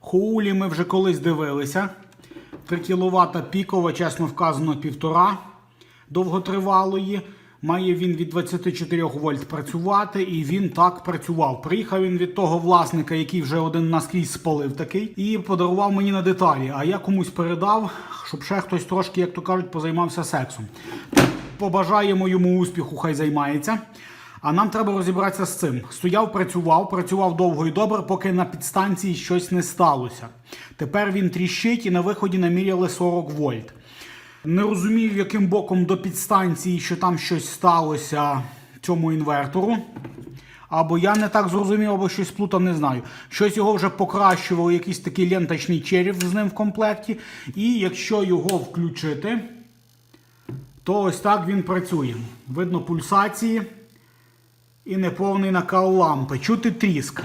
Хоулі ми вже колись дивилися. 3 кВт пікова, чесно вказано, 1,5 довготривалої. Має він від 24 вольт працювати, і він так працював. Приїхав він від того власника, який вже один наскрізь спалив такий, і подарував мені на деталі. А я комусь передав, щоб ще хтось трошки, як то кажуть, позаймався сексом. Побажаємо йому успіху, хай займається. А нам треба розібратися з цим. Стояв, працював, працював довго і добре, поки на підстанції щось не сталося. Тепер він тріщить і на виході наміряли 40 вольт. Не розумію, яким боком до підстанції, що там щось сталося цьому інвертору. Або я не так зрозумів, або щось плутав, не знаю. Щось його вже покращувало, якийсь такий ленточний череп з ним в комплекті. І якщо його включити, то ось так він працює. Видно пульсації і неповний накал лампи. Чути тріск.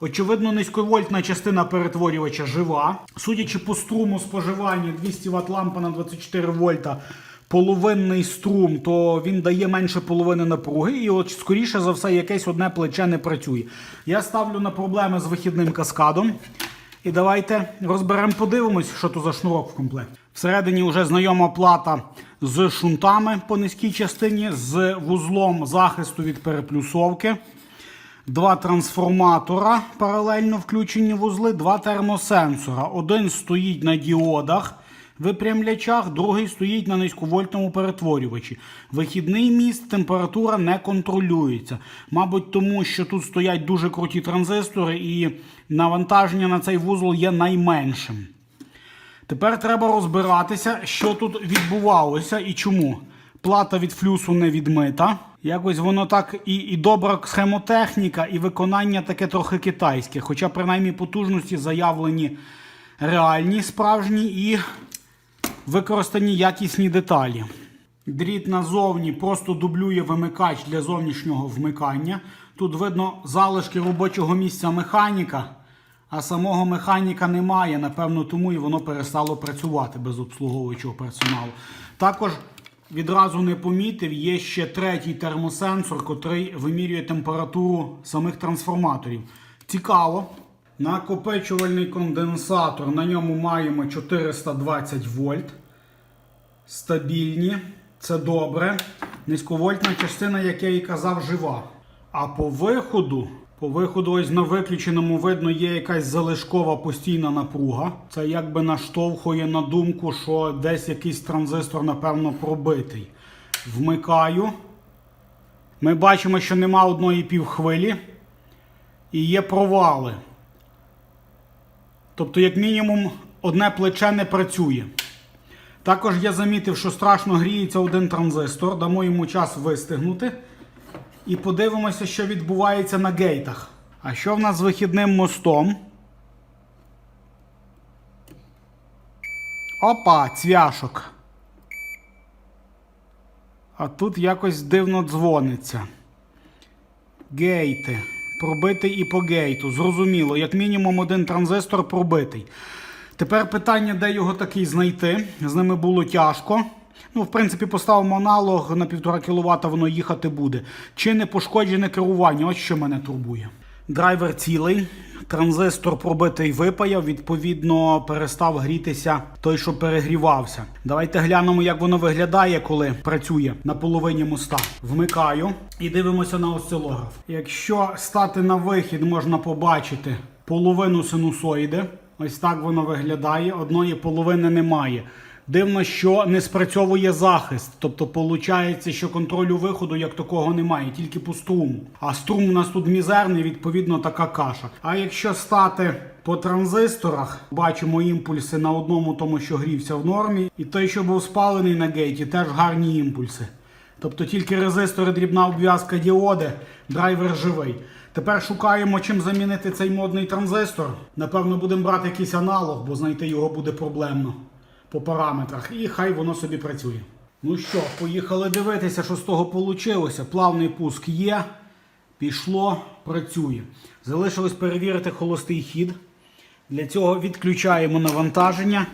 Очевидно, низьковольтна частина перетворювача жива. Судячи по струму споживання 200 Вт лампа на 24 вольта, половинний струм, то він дає менше половини напруги. І от, скоріше за все, якесь одне плече не працює. Я ставлю на проблеми з вихідним каскадом. І давайте розберемо, подивимось, що то за шнурок в комплекті. Всередині вже знайома плата з шунтами по низькій частині, з вузлом захисту від переплюсовки. Два трансформатора паралельно включені вузли, два термосенсора. Один стоїть на діодах випрямлячах, другий стоїть на низьковольтному перетворювачі. Вихідний міст, температура не контролюється. Мабуть, тому що тут стоять дуже круті транзистори і навантаження на цей вузол є найменшим. Тепер треба розбиратися, що тут відбувалося і чому. Плата від флюсу не відмита. Якось воно так і, і добра схемотехніка, і виконання таке трохи китайське. Хоча, принаймні, потужності заявлені реальні, справжні і використані якісні деталі. Дріт назовні просто дублює вимикач для зовнішнього вмикання. Тут видно залишки робочого місця механіка, а самого механіка немає. Напевно, тому і воно перестало працювати без обслуговуючого персоналу. Також відразу не помітив, є ще третій термосенсор, котрий вимірює температуру самих трансформаторів. Цікаво. Накопичувальний конденсатор. На ньому маємо 420 вольт. Стабільні. Це добре. Низьковольтна частина, як я і казав, жива. А по виходу, по виходу, ось на виключеному видно, є якась залишкова постійна напруга. Це якби наштовхує на думку, що десь якийсь транзистор, напевно, пробитий. Вмикаю. Ми бачимо, що нема одної півхвилі. І є провали. Тобто, як мінімум, одне плече не працює. Також я замітив, що страшно гріється один транзистор. Дамо йому час вистигнути. І подивимося, що відбувається на гейтах. А що в нас з вихідним мостом? Опа, цвяшок. А тут якось дивно дзвониться. Гейти. Пробитий і по гейту. Зрозуміло, як мінімум один транзистор пробитий. Тепер питання, де його такий знайти. З ними було тяжко. Ну, в принципі, поставимо аналог на 1,5 кВт, воно їхати буде. Чи не пошкоджене керування? Ось що мене турбує. Драйвер цілий, транзистор пробитий випаяв, відповідно, перестав грітися той, що перегрівався. Давайте глянемо, як воно виглядає, коли працює на половині моста. Вмикаю і дивимося на осцилограф. Якщо стати на вихід, можна побачити половину синусоїди. Ось так воно виглядає. Одної половини немає. Дивно, що не спрацьовує захист. Тобто, виходить, що контролю виходу як такого немає, тільки по струму. А струм у нас тут мізерний, відповідно, така каша. А якщо стати по транзисторах, бачимо імпульси на одному, тому що грівся в нормі, і той, що був спалений на гейті, теж гарні імпульси. Тобто тільки резистори, дрібна обв'язка діоди, драйвер живий. Тепер шукаємо, чим замінити цей модний транзистор. Напевно, будемо брати якийсь аналог, бо знайти його буде проблемно по параметрах. І хай воно собі працює. Ну що, поїхали дивитися, що з того вийшло. Плавний пуск є. Пішло, працює. Залишилось перевірити холостий хід. Для цього відключаємо навантаження,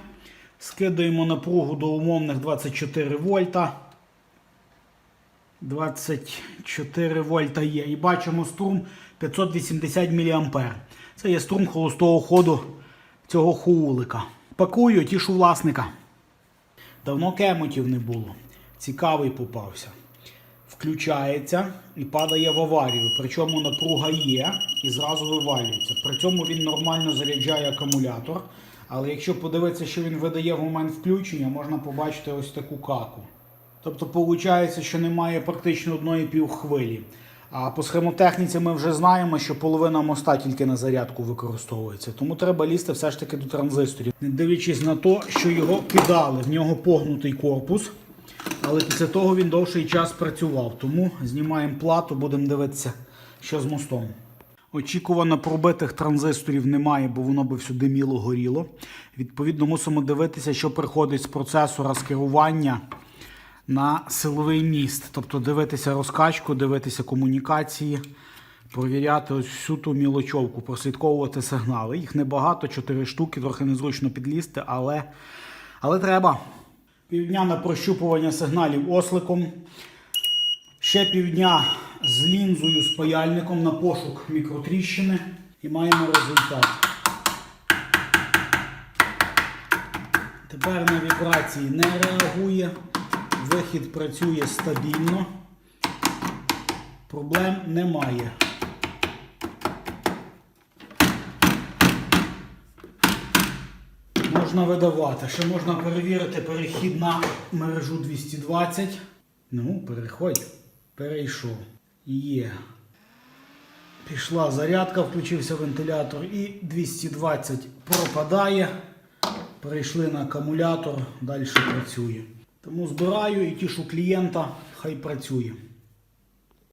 скидаємо напругу до умовних 24 вольта. 24 вольта є. І бачимо струм 580 мА. Це є струм холостого ходу цього хулика. Пакую, тішу власника. Давно кемотів не було. Цікавий попався. Включається і падає в аварію. Причому напруга є і зразу вивалюється. При цьому він нормально заряджає акумулятор. Але якщо подивитися, що він видає в момент включення, можна побачити ось таку каку. Тобто, виходить, що немає практично одної півхвилі. А по схемотехніці ми вже знаємо, що половина моста тільки на зарядку використовується. Тому треба лізти все ж таки до транзисторів. Не дивлячись на те, що його кидали, в нього погнутий корпус. Але після того він довший час працював. Тому знімаємо плату, будемо дивитися, що з мостом. Очікувано пробитих транзисторів немає, бо воно би всюди міло горіло. Відповідно, мусимо дивитися, що приходить з процесора з керування на силовий міст. Тобто дивитися розкачку, дивитися комунікації, провіряти ось всю ту мілочовку, прослідковувати сигнали. Їх небагато, 4 штуки, трохи незручно підлізти, але, але треба. Півдня на прощупування сигналів осликом. Ще півдня з лінзою, з паяльником на пошук мікротріщини і маємо результат. Тепер на вібрації не реагує, вихід працює стабільно, проблем немає. Можна видавати. Ще можна перевірити перехід на мережу 220. Ну, переходь. Перейшов. Є. Пішла зарядка, включився вентилятор і 220 пропадає. Перейшли на акумулятор, далі працює. Тому збираю і тішу клієнта, хай працює.